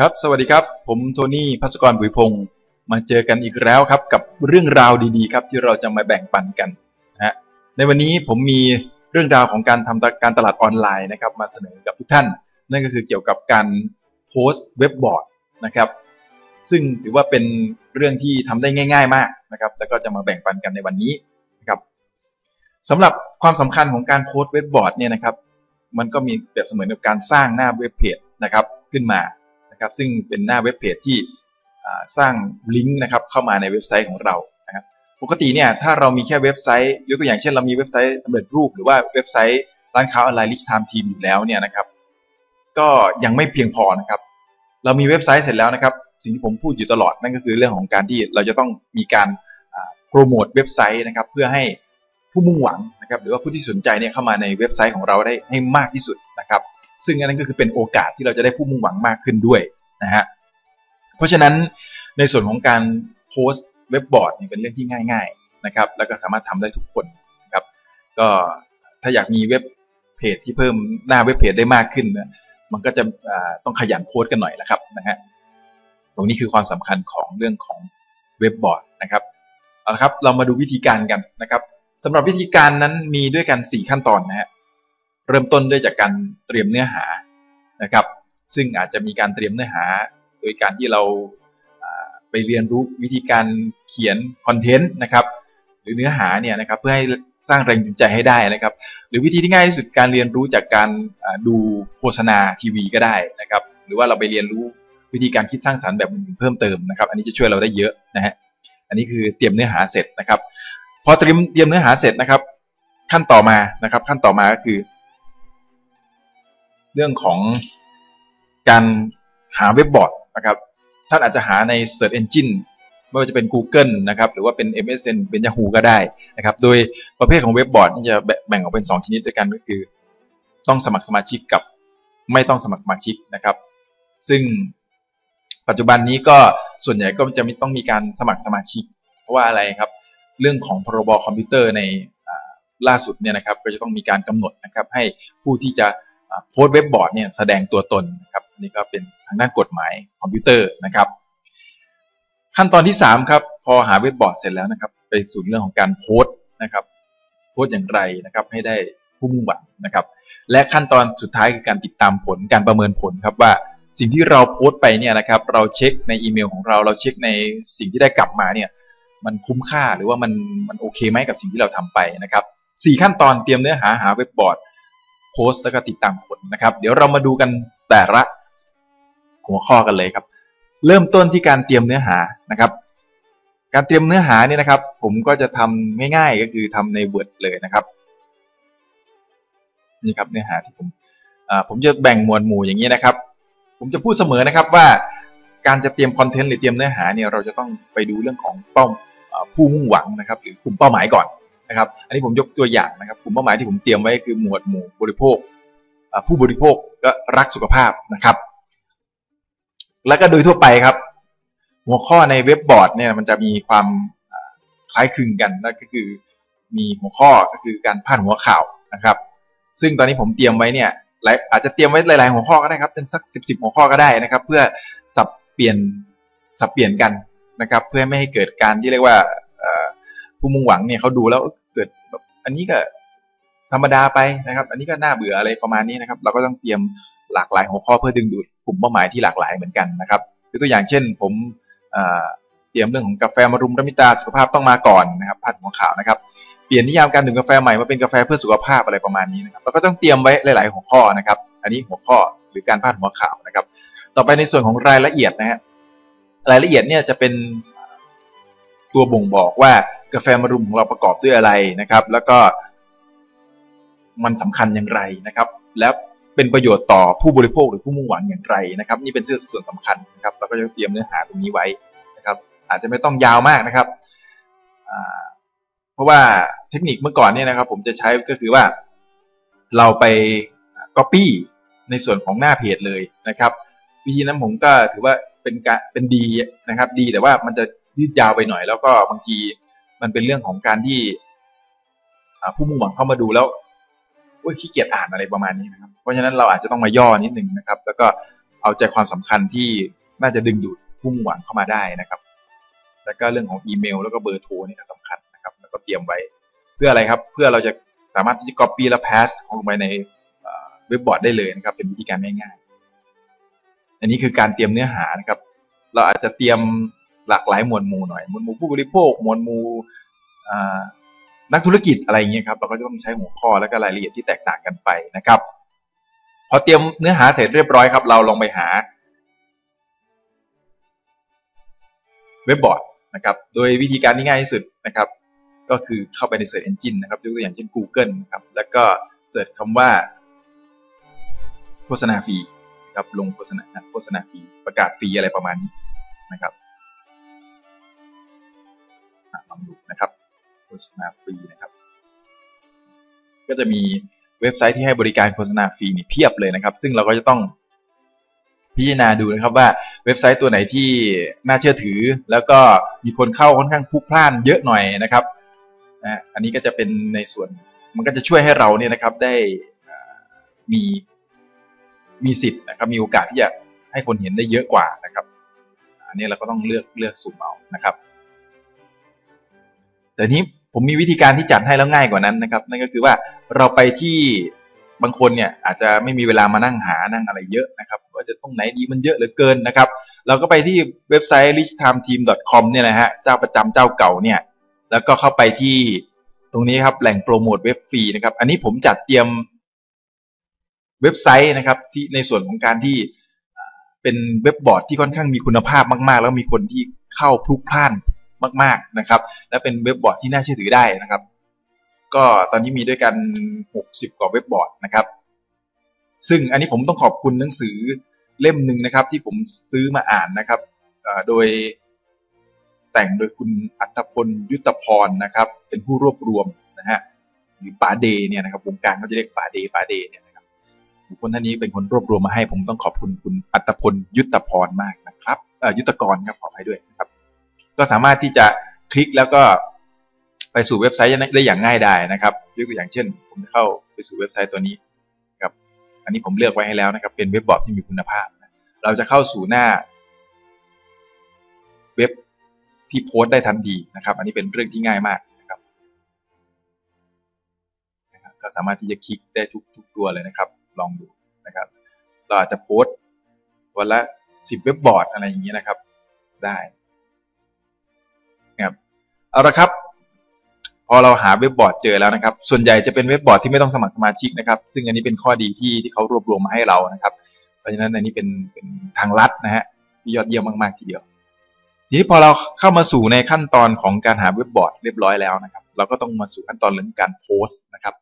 ครับ สวัสดีครับ ผมโทนี่พัศกรบุญพงศ์มาเจอกันอีกแล้วครับ กับเรื่องราวดีๆ ครับที่เราจะมาแบ่งปันกันนะฮะในวันนี้ผมมีเรื่องราวของการทำการตลาดออนไลน์นะครับ มาเสนอกับทุกท่าน นั่นก็คือเกี่ยวกับการโพสต์เว็บบอร์ดนะครับ ซึ่งถือว่าเป็นเรื่องที่ทำได้ง่าย ๆ มากนะครับ แล้วก็จะมาแบ่งปันกันในวันนี้นะครับสำหรับความสำคัญของการโพสต์เว็บบอร์ดเนี่ยนะครับ มันก็มีเปรียบเสมือนกับการสร้างหน้าเว็บเพจนะครับขึ้นมา นะครับซึ่งเป็นหน้าเว็บเพจที่สร้างลิงก์นะครับเข้ามาในเว็บไซต์ของเรานะครับปกติเนี่ยถ้าเรามีแค่เว็บไซต์ยกตัวอย่างเช่นเรามีเว็บไซต์สำเร็จรูปหรือว่าเว็บไซต์ร้านค้าออนไลน์ลิชไทม์ทีมอยู่แล้วเนี่ยนะครับก็ยังไม่เพียงพอนะครับ เรามีเว็บไซต์เสร็จแล้วนะครับ สิ่งที่ผมพูดอยู่ตลอดนั่นก็คือเรื่องของการที่เราจะต้องมีการโปรโมทเว็บไซต์นะครับ เพื่อให้ผู้มุ่งหวังนะครับ หรือว่าผู้ที่สนใจเนี่ยเข้ามาในเว็บไซต์ของเราได้ให้มากที่สุดนะครับ ซึ่งอันนั้นก็คือเป็นโอกาสที่เราจะได้ผู้มุ่งหวังมากขึ้นด้วยนะฮะเพราะฉะนั้นในส่วนของการโพสต์เว็บบอร์ดเนี่ยเป็นเรื่องที่ง่าย ๆนะครับ แล้วก็สามารถทำได้ทุกคนนะครับก็ถ้าอยากมีเว็บเพจที่เพิ่มหน้าเว็บเพจได้มากขึ้นนะมันก็จะต้องขยันโพสต์กันหน่อยนะครับนะฮะตรงนี้คือความสำคัญของเรื่องของเว็บบอร์ดนะครับเอาละครับเรามาดูวิธีการกันนะครับสำหรับวิธีการนั้นมีด้วยกัน 4 ขั้นตอนนะฮะ เริ่มต้นด้วยจากการเตรียมเนื้อหานะครับ ซึ่งอาจจะมีการเตรียมเนื้อหา โดยการที่เราไปเรียนรู้วิธีการเขียนคอนเทนต์นะครับหรือเนื้อหาเนี่ยนะครับเพื่อให้สร้างแรงจูงใจให้ได้นะครับ หรือวิธีที่ง่ายที่สุดการเรียนรู้จากการดูโฆษณาทีวีก็ได้นะครับ หรือว่าเราไปเรียนรู้วิธีการคิดสร้างสรรค์แบบอื่นเพิ่มเติมนะครับ อันนี้จะช่วยเราได้เยอะนะฮะอันนี้คือเตรียมเนื้อหาเสร็จนะครับ พอเตรียมเตรียมเนื้อหาเสร็จนะครับ ขั้นต่อมานะครับ ขั้นต่อมาก็คือ เรื่องของการหาเว็บบอร์ดนะครับ ท่านอาจจะหาใน Search Engine ไม่ว่าจะเป็น Google นะครับ หรือว่าเป็น MSN เป็น Yahoo ก็ได้นะครับ โดยประเภทของเว็บบอร์ดที่จะแบ่งออกเป็น 2 ชนิดด้วยกันก็คือ ต้องสมัครสมาชิกกับไม่ต้องสมัครสมาชิกนะครับ ซึ่งปัจจุบันนี้ก็ส่วนใหญ่ก็จะไม่ต้องมีการสมัครสมาชิก เพราะว่าอะไรครับ เรื่องของพรบคอมพิวเตอร์ในล่าสุดเนี่ยนะครับ ก็จะต้องมีการกำหนดนะครับให้ผู้ที่จะ โพสเว็บบอร์ดเนี่ยแสดงตัวตนนะครับนี่ก็เป็นทางด้านกฎหมายคอมพิวเตอร์นะครับ ขั้นตอนที่ 3 ครับ พอหาเว็บบอร์ดเสร็จแล้วนะครับ ไปสู่เรื่องของการโพสต์นะครับโพสต์อย่างไรนะครับ ให้ได้ผู้มุ่งหวังนะครับ และขั้นตอนสุดท้ายคือการติดตามผลการประเมินผลครับว่าสิ่งที่เราโพสต์ไปเนี่ยนะครับ เราเช็คในอีเมลของเรา เราเช็คในสิ่งที่ได้กลับมาเนี่ยมันคุ้มค่าหรือว่ามันมันโอเคไหมกับสิ่งที่เราทำไปนะครับสี่ขั้นตอนเตรียมเนื้อหาหาเว็บบอร์ด โพสต์แล้วก็ติดตามผลนะครับ เดี๋ยวเรามาดูกันแต่ละหัวข้อกันเลยครับ เริ่มต้นที่การเตรียมเนื้อหานะครับ การเตรียมเนื้อหาเนี่ยนะครับ ผมก็จะทำง่ายๆก็คือทำใน Word เลยนะครับนี่ครับเนื้อหาที่ผมผมจะแบ่งหมวดหมู่อย่างนี้นะครับ ผมจะพูดเสมอนะครับว่าการจะเตรียมคอนเทนต์หรือเตรียมเนื้อหาเนี่ยเราจะต้องไปดูเรื่องของเป้าผู้มุ่งหวังนะครับ หรือกลุ่มเป้าหมายก่อน นะครับ อันนี้ผมยกตัวอย่างนะครับกลุ่มเป้าหมายที่ผมเตรียมไว้คือหมวดหมู่บริโภค ผู้บริโภคก็รักสุขภาพนะครับ แล้วก็โดยทั่วไปครับ หัวข้อในเว็บบอร์ดเนี่ยมันจะมีความคล้ายคลึงกันนั่นก็คือมีหัวข้อก็คือการพาดหัวข่าวนะครับ ซึ่งตอนนี้ผมเตรียมไว้เนี่ยอาจจะเตรียมไว้หลาย ๆ หัวข้อก็ได้ครับ เป็นสักสิบสิบหัวข้อก็ได้นะครับ เพื่อสับเปลี่ยนสับเปลี่ยนกันนะครับ เพื่อไม่ให้เกิดการที่เรียกว่า ผู้มุ่งหวังเนี่ยเขาดูแล้วเกิดแบบอันนี้ก็ธรรมดาไปนะครับ อันนี้ก็น่าเบื่ออะไรประมาณนี้นะครับ เราก็ต้องเตรียมหลากหลายหัวข้อเพื่อดึงดูดกลุ่มเป้าหมายที่หลากหลายเหมือนกันนะครับยกตัวอย่างเช่น ผมเตรียมเรื่องของกาแฟมารุมรมิตาสุขภาพต้องมาก่อนนะครับพัดหัวข่าวนะครับเปลี่ยนนิยามการดื่มกาแฟใหม่มาเป็นกาแฟเพื่อสุขภาพอะไรประมาณนี้นะครับเราก็ต้องเตรียมไว้หลาย ๆ หัวข้อนะครับ อันนี้หัวข้อหรือการพาดหัวข่าวนะครับ ต่อไปในส่วนของรายละเอียดนะฮะรายละเอียดเนี่ยจะเป็นตัวบ่งบอกว่า กาแฟมารุมของเราประกอบด้วยอะไรนะครับ แล้วก็มันสำคัญอย่างไรนะครับ แล้วเป็นประโยชน์ต่อผู้บริโภคหรือผู้มุ่งหวังอย่างไรนะครับ นี่เป็นส่วนสำคัญนะครับ เราก็จะเตรียมเนื้อหาตรงนี้ไว้นะครับ อาจจะไม่ต้องยาวมากนะครับเพราะว่าเทคนิคเมื่อก่อนเนี่ยนะครับ ผมจะใช้ก็คือว่า เราไป Copy ในส่วนของหน้าเพจเลยนะครับ วิธีนั้นผมก็ถือว่าเป็นการเป็นดีนะครับ ดีแต่ว่ามันจะยืดยาวไปหน่อย แล้วก็บางที มันเป็นเรื่องของการที่ผู้มุ่งหวังเข้ามาดูแล้วว่าขี้เกียจอ่านอะไรประมาณนี้นะครับ เพราะฉะนั้นเราอาจจะต้องมาย่อนิดหนึ่งนะครับ แล้วก็เอาใจความสำคัญที่น่าจะดึงดูดผู้มุ่งหวังเข้ามาได้นะครับ แล้วก็เรื่องของอีเมล แล้วก็เบอร์โทรนี่ก็สำคัญนะครับ แล้วก็เตรียมไว้เพื่ออะไรครับ เพื่อเราจะสามารถที่จะ copy และ pass ลงไปในเว็บบอร์ดได้เลยนะครับ เป็นวิธีการง่ายๆ อันนี้คือการเตรียมเนื้อหานะครับ เราอาจจะเตรียม หลากหลายหมวดหมู่หน่อยหมวดหมู่ผู้บริโภคหมวดหมู่นักธุรกิจอะไรอย่างเงี้ยครับเราก็จะต้องใช้หัวข้อและก็รายละเอียดที่แตกต่างกันไปนะครับ พอเตรียมเนื้อหาเสร็จเรียบร้อยครับ เราลองไปหาเว็บบอร์ดนะครับโดยวิธีการที่ง่ายที่สุดนะครับ ก็คือเข้าไปใน Search Engine นะครับยกตัวอย่างเช่น Google นะครับแล้วก็เสิร์ชคำว่า โฆษณาฟรีครับลงโฆษณาโฆษณาฟรีประกาศฟรีอะไรประมาณนี้นะครับ ลองดูนะครับโฆษณาฟรีนะครับ ก็จะมีเว็บไซต์ที่ให้บริการโฆษณาฟรีนี่เพียบเลยนะครับ ซึ่งเราก็จะต้องพิจารณาดูนะครับว่าเว็บไซต์ตัวไหนที่น่าเชื่อถือ แล้วก็มีคนเข้าค่อนข้างพลุกพล่านเยอะหน่อยนะครับนะอันนี้ก็จะเป็นในส่วนมันก็จะช่วยให้เราเนี่ยนะครับได้มีมีสิทธิ์นะครับ มีโอกาสที่จะให้คนเห็นได้เยอะกว่านะครับ อันนี้เราก็ต้องเลือกเลือกสุ่มเอานะครับ แต่นี้ผมมีวิธีการที่จัดให้แล้วง่ายกว่านั้นนะครับ นั่นก็คือว่าเราไปที่บางคนเนี่ยอาจจะไม่มีเวลามานั่งหานั่งอะไรเยอะนะครับว่าจะตรงไหนดีมันเยอะเหลือเกินนะครับ เราก็ไปที่เว็บไซต์ richtimeteam.com เนี่ยนะฮะเจ้าประจำเจ้าเก่าเนี่ย แล้วก็เข้าไปที่ตรงนี้ครับแหล่งโปรโมทเว็บฟรีนะครับ อันนี้ผมจัดเตรียมเว็บไซต์นะครับ ที่ในส่วนของการที่เป็นเว็บบอร์ดที่ค่อนข้างมีคุณภาพมาก ๆ แล้วมีคนที่เข้าพลุกพล่าน มากๆนะครับ และเป็นเว็บบอร์ดที่น่าเชื่อถือได้นะครับ ก็ตอนนี้มีด้วยกัน 60 กว่าเว็บบอร์ดนะครับ ซึ่งอันนี้ผมต้องขอบคุณหนังสือเล่มหนึ่งนะครับ ที่ผมซื้อมาอ่านนะครับโดยแต่งโดยคุณอัตพลยุตพรนะครับ เป็นผู้รวบรวมนะฮะหรือป๋าเดเนี่ยนะครับวงการเขาจะเรียกป๋าเดป๋าเดเนี่ยนะครับบุคคลท่านนี้เป็นคนรวบรวมมาให้ ผมต้องขอบคุณคุณอัตพลยุตพรมากนะครับยุตกรครับขออภัยด้วยนะครับ ก็สามารถที่จะคลิกแล้วก็ไปสู่เว็บไซต์ได้อย่างง่ายดายนะครับยกตัวอย่างเช่น ผมเข้าไปสู่เว็บไซต์ตัวนี้ครับ อันนี้ผมเลือกไว้ให้แล้วนะครับ เป็นเว็บบอร์ดที่มีคุณภาพ เราจะเข้าสู่หน้า เว็บที่โพสต์ได้ทันทีนะครับ อันนี้เป็นเรื่องที่ง่ายมากนะครับ ก็สามารถที่จะคลิกได้ทุกทุกตัวเลยนะครับ ลองดูนะครับ เราอาจจะโพสต์วันละสิบเว็บบอร์ดอะไรอย่างนี้นะครับ ได้ นะครับเอาละครับ พอเราหาเว็บบอร์ดเจอแล้วนะครับ ส่วนใหญ่จะเป็นเว็บบอร์ดที่ไม่ต้องสมัครสมาชิกนะครับ ซึ่งอันนี้เป็นข้อดีที่ที่เขารวบรวมมาให้เรานะครับ เพราะฉะนั้นอันนี้เป็นเป็นทางลัดนะฮะที่ยอดเยี่ยมมากๆทีเดียว ทีนี้พอเราเข้ามาสู่ในขั้นตอนของการหาเว็บบอร์ดเรียบร้อยแล้วนะครับ เราก็ต้องมาสู่ขั้นตอนเรื่องการโพสต์นะครับ